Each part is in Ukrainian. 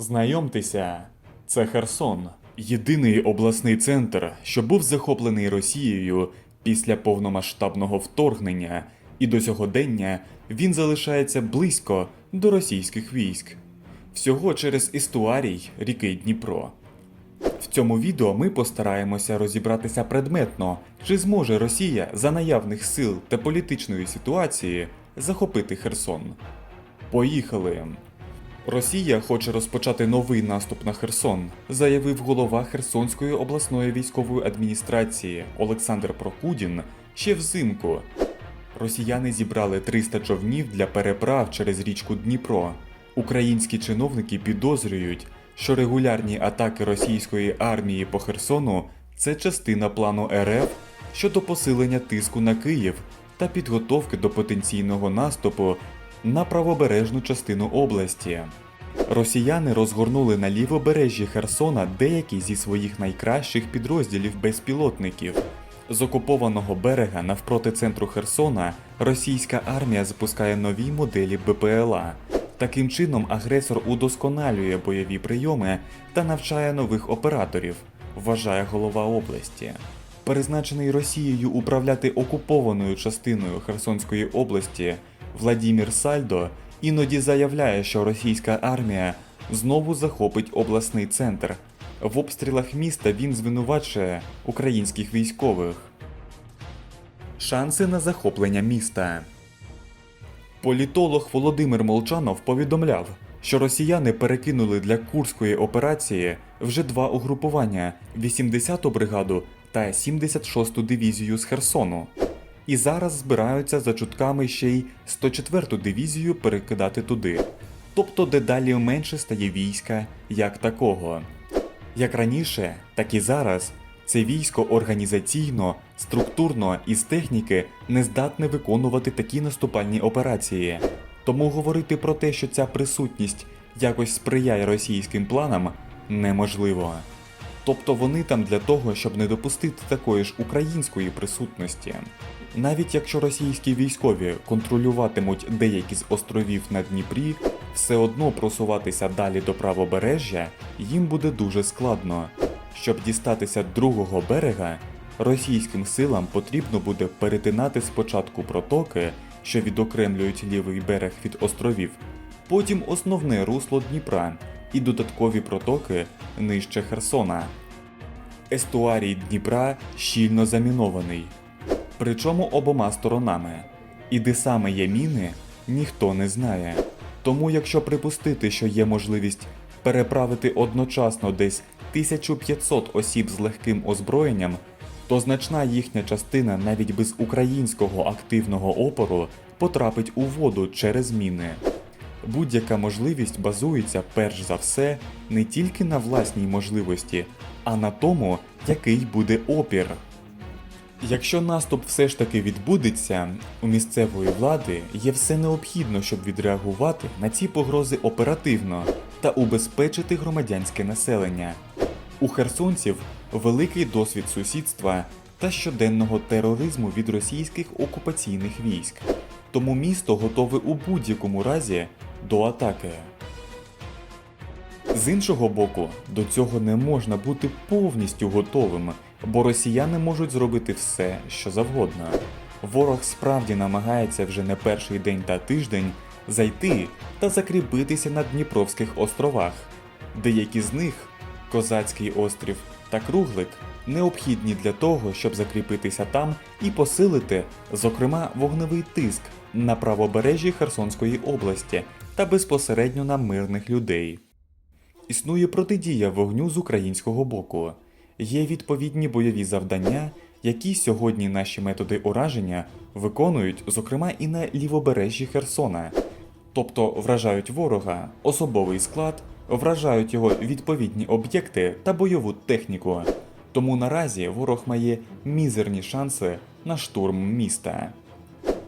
Знайомтеся, це Херсон, єдиний обласний центр, що був захоплений Росією після повномасштабного вторгнення, і до сьогодення він залишається близько до російських військ. Всього через істуарій ріки Дніпро. В цьому відео ми постараємося розібратися предметно, чи зможе Росія за наявних сил та політичної ситуації захопити Херсон. Поїхали! Росія хоче розпочати новий наступ на Херсон, заявив голова Херсонської обласної військової адміністрації Олександр Прокудін ще взимку. Росіяни зібрали 300 човнів для переправ через річку Дніпро. Українські чиновники підозрюють, що регулярні атаки російської армії по Херсону це частина плану РФ щодо посилення тиску на Київ та підготовки до потенційного наступу на правобережну частину області. Росіяни розгорнули на лівобережжі Херсона деякі зі своїх найкращих підрозділів безпілотників. З окупованого берега навпроти центру Херсона російська армія запускає нові моделі БПЛА. Таким чином, агресор удосконалює бойові прийоми та навчає нових операторів, вважає голова області. Призначений Росією управляти окупованою частиною Херсонської області Владімір Сальдо іноді заявляє, що російська армія знову захопить обласний центр. В обстрілах міста він звинувачує українських військових. Шанси на захоплення міста. Політолог Володимир Молчанов повідомляв, що росіяни перекинули для Курської операції вже два угрупування 80-ту бригаду та 76-ту дивізію з Херсону. І зараз збираються за чутками ще й 104-ту дивізію перекидати туди. Тобто дедалі менше стає війська як такого. Як раніше, так і зараз це військо організаційно, структурно і з техніки не здатне виконувати такі наступальні операції. Тому говорити про те, що ця присутність якось сприяє російським планам, неможливо. Тобто вони там для того, щоб не допустити такої ж української присутності. Навіть якщо російські військові контролюватимуть деякі з островів на Дніпрі, все одно просуватися далі до правобережжя їм буде дуже складно. Щоб дістатися другого берега, російським силам потрібно буде перетинати спочатку протоки, що відокремлюють лівий берег від островів, потім основне русло Дніпра і додаткові протоки нижче Херсона. Естуарій Дніпра щільно замінований, причому обома сторонами. І де саме є міни, ніхто не знає. Тому, якщо припустити, що є можливість переправити одночасно десь 1500 осіб з легким озброєнням, то значна їхня частина навіть без українського активного опору потрапить у воду через міни. Будь-яка можливість базується перш за все не тільки на власній можливості, а на тому, який буде опір. Якщо наступ все ж таки відбудеться, у місцевої влади є все необхідно, щоб відреагувати на ці погрози оперативно та убезпечити громадянське населення. У херсонців великий досвід сусідства та щоденного тероризму від російських окупаційних військ, тому місто готове у будь-якому разі до атаки. З іншого боку, до цього не можна бути повністю готовим, бо росіяни можуть зробити все, що завгодно. Ворог справді намагається вже не перший день та тиждень зайти та закріпитися на Дніпровських островах. Деякі з них Козацький острів та Круглик необхідні для того, щоб закріпитися там і посилити, зокрема, вогневий тиск на правобережжі Херсонської області та безпосередньо на мирних людей. Існує протидія вогню з українського боку. Є відповідні бойові завдання, які сьогодні наші методи ураження виконують, зокрема і на лівобережжі Херсона, тобто вражають ворога, особовий склад, вражають його відповідні об'єкти та бойову техніку. Тому наразі ворог має мізерні шанси на штурм міста.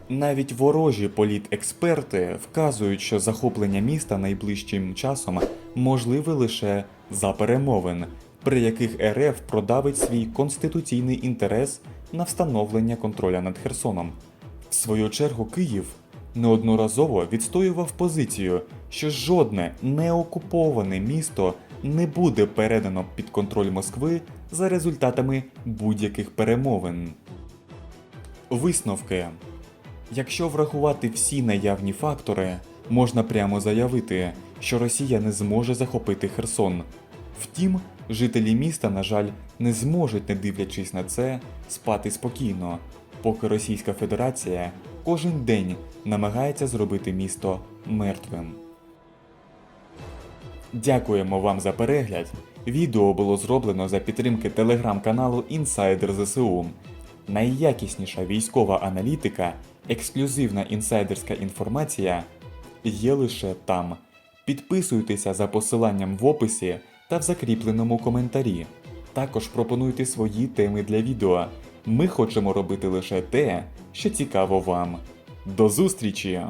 Навіть ворожі політексперти вказують, що захоплення міста найближчим часом можливе лише за перемовин, при яких РФ продавить свій конституційний інтерес на встановлення контроля над Херсоном. В свою чергу Київ неодноразово відстоював позицію, що жодне неокуповане місто не буде передано під контроль Москви за результатами будь-яких перемовин. Висновки. Якщо врахувати всі наявні фактори, можна прямо заявити, що Росія не зможе захопити Херсон. Втім, жителі міста, на жаль, не зможуть, не дивлячись на це, спати спокійно, поки Російська Федерація кожен день намагається зробити місто мертвим. Дякуємо вам за перегляд. Відео було зроблено за підтримки телеграм-каналу Інсайдер ЗСУ. Найякісніша військова аналітика, ексклюзивна інсайдерська інформація є лише там. Підписуйтеся за посиланням в описі та в закріпленому коментарі. Також пропонуйте свої теми для відео. Ми хочемо робити лише те, що цікаво вам. До зустрічі!